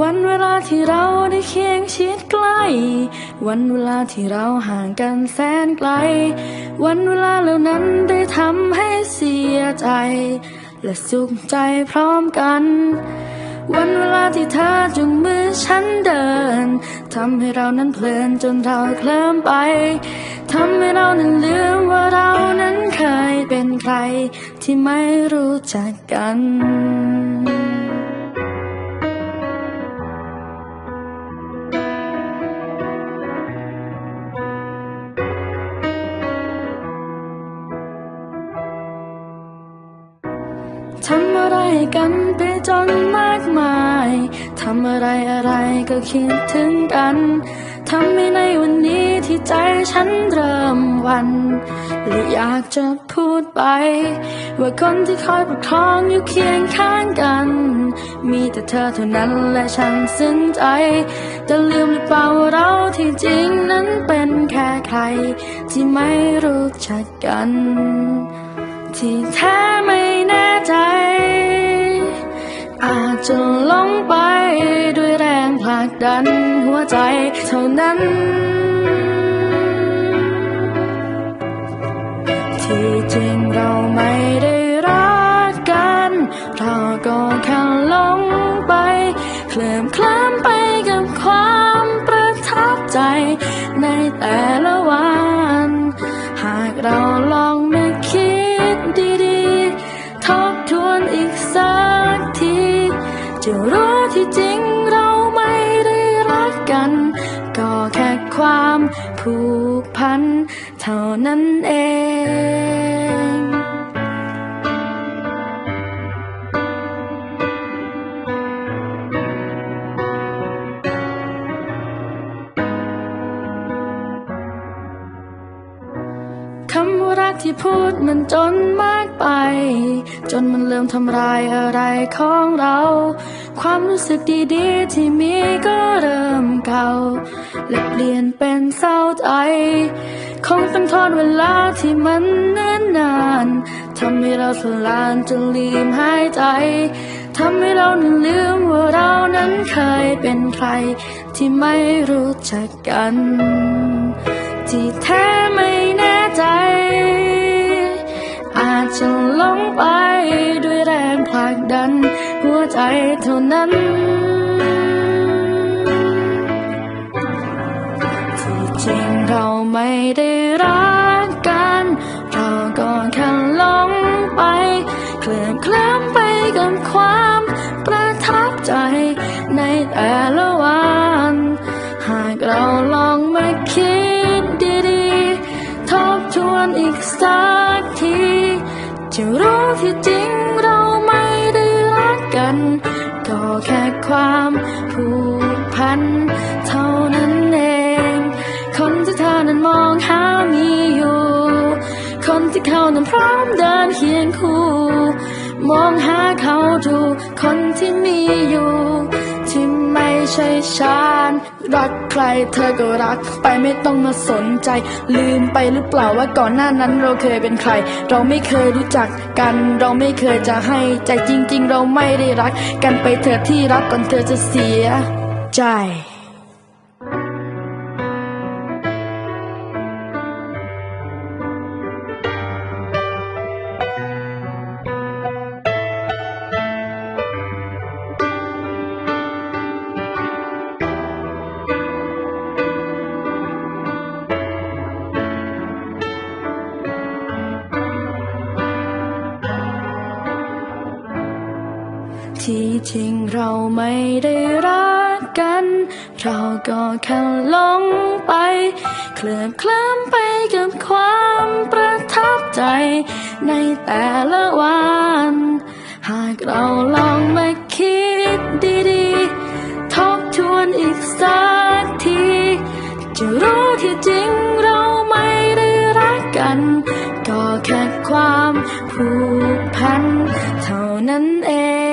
วันเวลาที่เราได้เคียงชิดใกล้ วันเวลาที่เราห่างกันแสนไกล วันเวลาเหล่านั้นได้ทำให้เสียใจ และสุขใจพร้อมกัน วันเวลาที่เธอจุงมือฉันเดินทำให้เรานั้นเพลินจนเราเคลิ้มไปทำให้เรานั้นลืมว่าเรานั้นเคยเป็นใคร ที่ไม่รู้จักกัน ทำอะไรกันไปจนมากมาย ทำอะไรอะไรก็คิดถึงกัน ทำให้ในวันนี้ที่ใจฉันเริ่มวันและอยากจะพูดไป ว่าคนที่คอยประคองอยู่เคียงข้างกัน มีแต่เธอเท่านั้นและฉันซึ้งใจ แต่ลืมหรือเปล่าเราที่จริงนั้นเป็นแค่ใคร ที่ไม่รู้จักกัน ที่แท้ไม่ อาจจะหลงไปด้วยแรงผลักดันหัวใจเท่านั้น ที่จริงเราไม่ได้รักกัน เราก็แค่หลงไปเคลื่อนเคลิ้มไปกับความประทับใจในแต่ละวัน หากเราลองนึกคิดดีๆ ทบทวนอีกสัก จะรู้ที่จริงเราไม่ได้รักกัน ก็แค่ความผูกพัน เท่านั้นเอง คำว่ารักที่พูดมันจนมากไป จนมันเริ่มทำลายอะไรของเรา ความรู้สึกดีๆที่มีก็เริ่มเก่า และเปลี่ยนเป็นเศร้าใจคงต้องทนเวลาที่มันเนิ่นนานทำให้เราสลานจนลืมหายใจทำให้เรานั้นลืมว่าเรานั้นเคยเป็นใคร ที่ไม่รู้จักกัน ที่แท้ไม่แน่ ใจ อาจจะลงไปด้วยแรงผลักดัน หัวใจเท่านั้นที่จริงเราไม่ได้รักกัน เราก็แค่ลงไป เคลื่อนเคลิ้มไปกับความประทับใจในแต่ละวัน สักทีจะรู้ที่จริงเราไม่ได้รักกัน ก็แค่ความผูกพัน เท่านั้นเอง คนที่เธอนั้นมองหามีอยู่ คนที่เขานั้นพร้อมเดินเคียงคู่ มองหาเขาดูคน ใช่ฉันรักใครเธอก็รัก ไปไม่ต้องมาสนใจ ลืมไปหรือเปล่าว่าก่อนหน้านั้นเราเคยเป็นใคร เราไม่เคยรู้จักกัน เราไม่เคยจะให้ใจจริง ๆ เราไม่ได้รัก กันไปเถิดที่รักก่อนเธอจะเสียใจ ที่จริงเราไม่ได้รักกัน เราก็แค่หลงไป เคลื่อนเคลิ้มไปกับความประทับใจ ในแต่ละวัน หากเราลองมาคิดดีๆ ทบทวนอีกสักที จะรู้ที่จริงเราไม่ได้รักกัน ก็แค่ความผูก